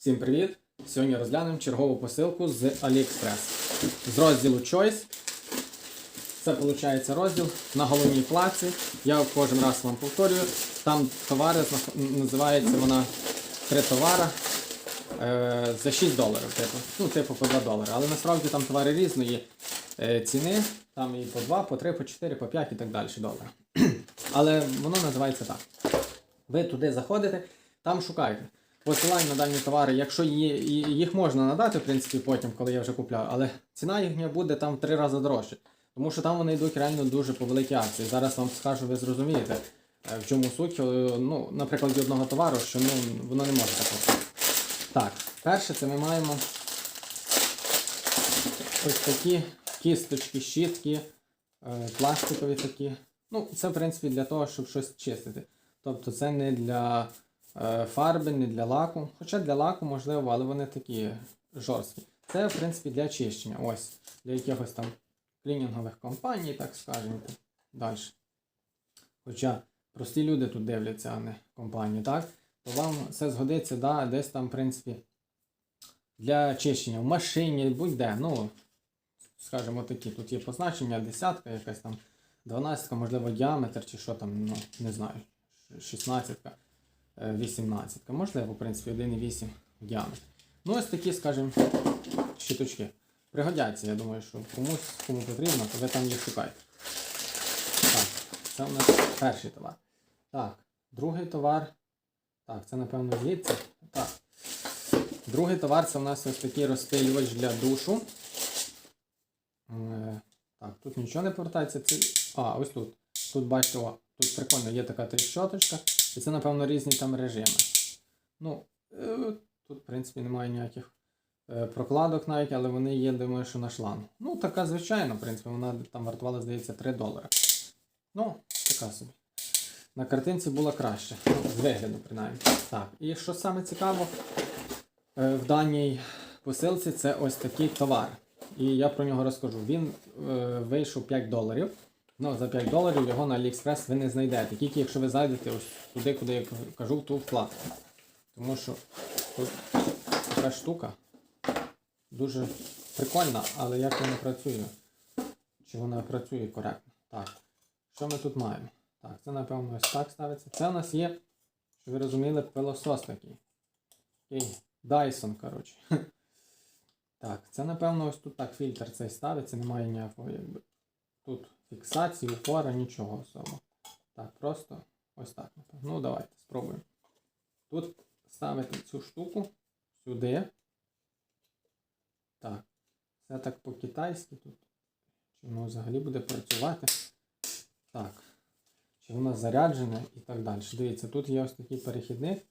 Всім привіт! Сьогодні розглянемо чергову посилку з AliExpress. З розділу Choice. Це виходить розділ на головній плаці. Я кожен раз вам повторюю. Там товари називається вона три товара е, за 6 доларів. Типу. Ну, типу по 2 долари. Але насправді там товари різної е, ціни. Там і по 2, по 3, по 4, по 5 і так далі долара. Але воно називається так. Ви туди заходите, там шукаєте. Посилань на дані товари, якщо є, їх можна надати, в принципі, потім, коли я вже купляю, але ціна їхня буде там в три рази дорожче. Тому що там вони йдуть реально дуже по великій акції. Зараз вам скажу, ви зрозумієте, е, в чому суть. Е, Ну, наприклад, одного товару, що ну, воно не може так. Так, перше це ми маємо ось такі кісточки, щітки, е, пластикові такі. Ну, це в принципі для того, щоб щось чистити. Тобто це не для фарби, не для лаку. Хоча для лаку можливо, але вони такі жорсткі. Це, в принципі, для чищення. Ось, для якихось там клінінгових компаній, так скажемо. Далі. Хоча прості люди тут дивляться, а не компанії, так? То вам все згодиться, да, десь там, в принципі, для чищення в машині, будь-де. Ну, скажімо такі, тут є позначення, десятка, якась там 12, можливо, діаметр чи що там, ну, не знаю, 16, 18. Можливо, в принципі, 1,8 в діаметрі. Ну, ось такі, скажімо, щиточки. Пригодяться, я думаю, що комусь, кому потрібно, то ви там їх шукаєте. Так, це у нас перший товар. Так, другий товар. Так, це напевно звідси. Так. Другий товар це у нас ось такий розпилювач для душу. Е, Так, тут нічого не повертається. Це... А, ось тут. Тут бачите, о, тут прикольно, є така тріщоточка. І це, напевно, різні там режими. Ну, е, тут, в принципі, немає ніяких е, прокладок навіть, але вони є, думаю, що на шланг. Ну, така звичайна, в принципі, вона там вартувала, здається, 3 долари. Ну, така собі. На картинці було краще. Ну, з вигляду, принаймні. Так, і що саме цікаво, е, в даній посилці це ось такий товар. І я про нього розкажу. Він е, вийшов 5 доларів. Ну, за 5 доларів його на AliExpress ви не знайдете. Тільки якщо ви зайдете ось туди, куди я кажу, в ту вкладку. Тому що тут така штука дуже прикольна, але як вона працює? Чи вона працює коректно? Так. Що ми тут маємо? Так, це напевно ось так ставиться. Це у нас є, щоб ви розуміли, пилосос такий. Такий Dyson, коротше. Так, це напевно ось тут так фільтр цей ставиться, немає ніякого якби. Тут фіксації, упора, нічого особо. Так, просто ось так. Ну, давайте спробуємо. Тут ставити цю штуку сюди. Так. Це так по-китайськи тут. Чи воно взагалі буде працювати? Так. Чи воно заряджене і так далі. Дивіться, тут є ось такий перехідник.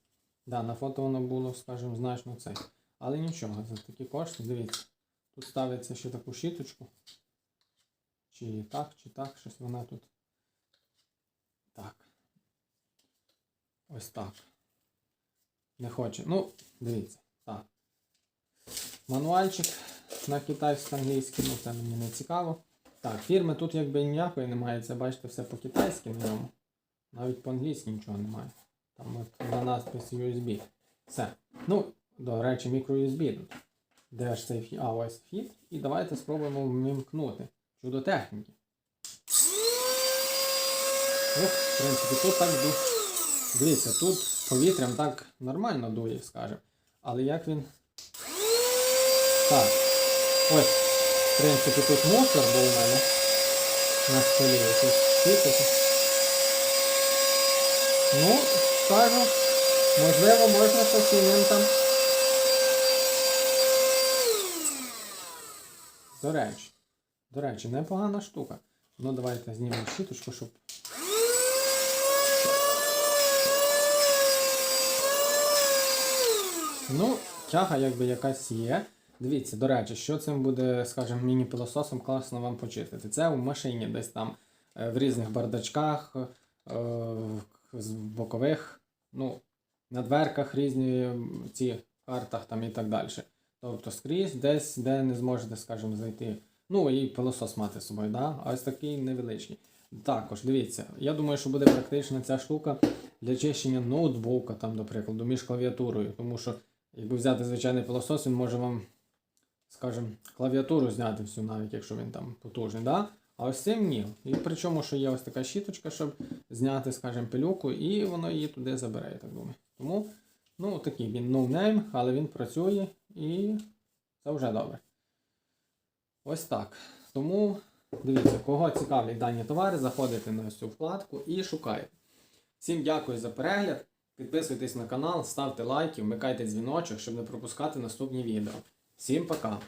Да, на фото воно було, скажімо, значно цей. Але нічого, за такі кошти, дивіться. Тут ставиться ще таку щіточку. Чи так, чи так, щось вона тут. Так. Ось так. Не хоче. Ну, дивіться. Так. Мануальчик на китайсько-англійський, ну це мені не цікаво. Так, фірми тут якби ніякої немає, це бачите все по-китайськи на ньому. Навіть по-англійськи нічого немає. Там от на надпис USB. Все. Ну, до речі, мікро-USB тут. Де ж цей фіт? А, ось фіт. І давайте спробуємо вмімкнути. Чудо техніки. Ох, в принципі, тут так ду... Дивіться, тут повітрям так нормально дує, скажемо. Але як він. Так. Ось, в принципі, тут мусор був у мене на столі. Ну, скажу, можливо, можна щось там. До речі, до речі, непогана штука. Ну давайте знімемо щіточку, щоб. Ну, тяга якби якась є. Дивіться, до речі, що цим буде, скажімо, міні-пилососом класно вам почистити. Це в машині десь там е, в різних бардачках, е, в бокових, ну, на дверках різні ці картах там і так далі. Тобто скрізь десь, де не зможете, скажімо, зайти. Ну і пилосос мати з собою, да? ось такий невеличкий. Також, дивіться, я думаю, що буде практична ця штука для чищення ноутбука, там, до прикладу, між клавіатурою, тому що Якби взяти звичайний пилосос, він може вам, скажімо, клавіатуру зняти всю, навіть якщо він там потужний. Да? А ось цим ні. І причому, що є ось така щіточка, щоб зняти, скажімо, пилюку, і воно її туди забере, я так думаю. Тому, ну, такий він no-name, але він працює і це вже добре. Ось так. Тому дивіться, кого цікавлять дані товари, заходите на цю вкладку і шукайте. Всім дякую за перегляд. Підписуйтесь на канал, ставте лайки, вмикайте дзвіночок, щоб не пропускати наступні відео. Всім пока!